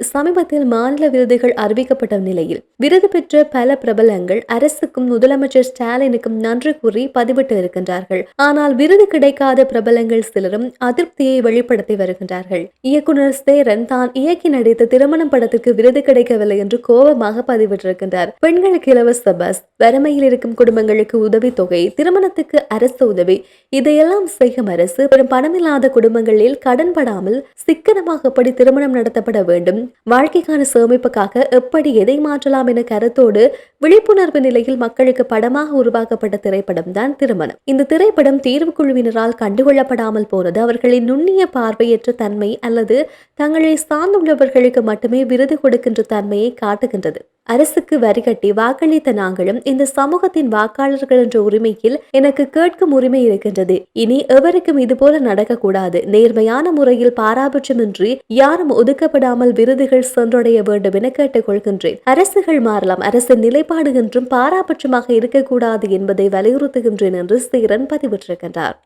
சமீபத்தில் மாநில விருதுகள் அறிவிக்கப்பட்ட நிலையில் விருது பெற்ற பல பிரபலங்கள் அரசுக்கும் முதலமைச்சர் ஸ்டாலினுக்கும் நன்றி கூறி பதிவிட்டு இருக்கின்றார்கள். ஆனால் விருது கிடைக்காத பிரபலங்கள் சிலரும் அதிருப்தியை வெளிப்படுத்தி வருகின்றார்கள். இயக்குனர் சேரன் தான் இயக்கி நடித்த திருமணம் படத்திற்கு விருது கிடைக்கவில்லை என்று கோபமாக பதிவிட்டிருக்கின்றார். பெண்களுக்கு இலவச பஸ் வறுமையில் இருக்கும் குடும்பங்களுக்கு உதவி தொகை திருமணத்துக்கு அரசு உதவி இதையெல்லாம் செய்யும் அரசு பெரும் பணமில்லாத குடும்பங்களில் கடன்படாமல் சிக்கனமாக படி திருமணம் நடத்தப்பட வேண்டும். வாழ்க்கைக்கான சேமிப்புக்காக எப்படி எதை மாற்றலாம் என கருத்தோடு விழிப்புணர்வு நிலையில் மக்களுக்கு படமாக உருவாக்கப்பட்ட திரைப்படம் தான் திருமணம். இந்த திரைப்படம் தீர்வு குழுவினரால் கண்டுகொள்ளப்படாமல் போனது அவர்களின் நுண்ணிய பார்வையற்ற தன்மை அல்லது தங்களை சார்ந்துள்ளவர்களுக்கு மட்டுமே விருது கொடுக்கின்ற தன்மையை காட்டுகின்றது. அரசுக்கு வரி கட்டி வாக்களித்த நாங்களும் இந்த சமூகத்தின் வாக்காளர்கள் என்ற உரிமையில் எனக்கு கேட்கும் உரிமை இருக்கின்றது. இனி எவருக்கும் இதுபோல நடக்கக்கூடாது. நேர்மையான முறையில் பாராபட்சமின்றி யாரும் ஒதுக்கப்படாமல் விருதுகள் சென்றடைய வேண்டும் என கேட்டுக்கொள்கின்றேன். அரசுகள் மாறலாம். அரசின் நிலைப்பாடு என்றும் பாராபட்சமாக இருக்கக்கூடாது என்பதை வலியுறுத்துகின்றேன் என்று சீரன் பதிவிட்டிருக்கின்றார்.